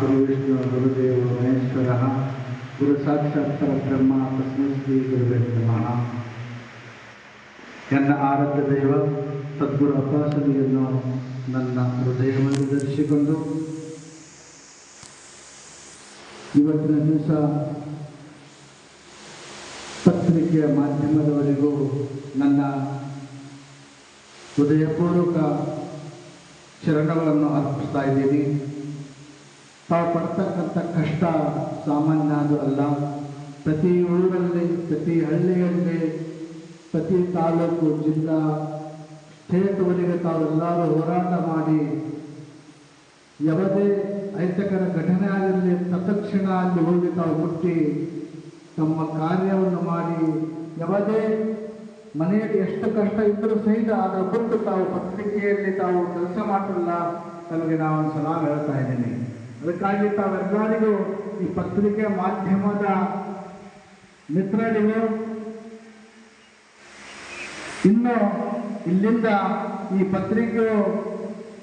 ಗುರು ವಿಷ್ಣು ಗುರುದೇವ ಮಹೇಶ್ವರ. ಗುರು ಸಾಕ್ಷಾತ್ ಪರಬ್ರಹ್ಮ ತಸ್ಮೈ ಶ್ರೀ ಗುರುವೇ ನನ್ನ ಆರಾಧ್ಯ ದೈವ, ಸದ್ಗುರು ಅಪಾಸನೆಯನ್ನು ನನ್ನ ಹೃದಯವನ್ನು ಧರಿಸಿಕೊಂಡು ಇವತ್ತಿನ ದಿವಸ ಪತ್ರಿಕೆಯ ಮಾಧ್ಯಮದವರೆಗೂ ನನ್ನ ಹೃದಯಪೂರ್ವಕ ಶರಣಗಳನ್ನು ಅರ್ಪಿಸ್ತಾ ಇದ್ದೀನಿ. ತಾವು ಪಡ್ತಕ್ಕಂಥ ಕಷ್ಟ ಸಾಮಾನ್ಯ ಅದು ಅಲ್ಲ. ಪ್ರತಿ ಊರಲ್ಲಿ ಪ್ರತಿ ಹಳ್ಳಿಯಲ್ಲಿ ಪ್ರತಿ ತಾಲೂಕು, ಜಿಲ್ಲಾ ಸ್ಟೇಟ್ವರೆಗೆ ತಾವೆಲ್ಲರೂ ಹೋರಾಟ ಮಾಡಿ, ಯಾವುದೇ ಅಹಿತಕರ ಘಟನೆ ಆಗಿರಲಿ ತತ್ಕ್ಷಣ ಅಲ್ಲಿ ಹೋಗಿ ತಾವು ಮುಟ್ಟಿ, ತಮ್ಮ ಕಾರ್ಯವನ್ನು ಮಾಡಿ, ಯಾವುದೇ ಮನೆಯಲ್ಲಿ ಎಷ್ಟು ಕಷ್ಟ ಇದ್ದರೂ ಸಹಿತ ಅದರ ಬಿಟ್ಟು ತಾವು ಪತ್ರಿಕೆಯಲ್ಲಿ ತಾವು ಕೆಲಸ ಮಾಡಲ್ಲ ತಮಗೆ ನಾವು ಸಲಾಮ್ ಹೇಳ್ತಾ ಇದ್ದೀನಿ. ಅದಕ್ಕಾಗಿ ತಾವೆಲ್ಲರಿಗೂ ಈ ಪತ್ರಿಕೆ ಮಾಧ್ಯಮದ ಮಿತ್ರರಿಗೂ ಇನ್ನು ಇಲ್ಲಿಂದ ಈ ಪತ್ರಿಕೆಯು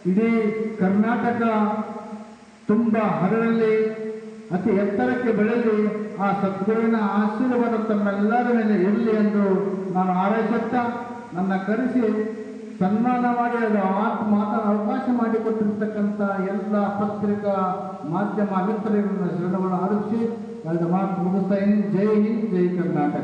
ಇಡೀ ಕರ್ನಾಟಕ ತುಂಬ ಹರಡಲಿ ಅತಿ ಎತ್ತರಕ್ಕೆ ಬೆಳೆದು ಆ ಸದ್ಗುರುವಿನ ಆಶೀರ್ವಾದ ತಮ್ಮೆಲ್ಲರ ಮೇಲೆ ಇರಲಿ ಎಂದು ನಾನು ಹಾರೈಸುತ್ತಾ ನನ್ನ ಕರೆಸಿ ಸನ್ಮಾನ ಮಾಡಿ ಅದು ಮಾಡಿಕೊಟ್ಟಿರ್ತಕ್ಕಂಥ ಎಲ್ಲ ಪತ್ರಿಕಾ ಮಾಧ್ಯಮ ಮಿತ್ರರನ್ನ ಶರಣವನ್ನು ಆರಿಸಿ ಕಳೆದ ಮಾತು ಮುಗಿಸ್ತಾ ಇದ್ದೀನಿ. ಜೈ ಹಿಂದ್, ಜೈ ಕರ್ನಾಟಕ.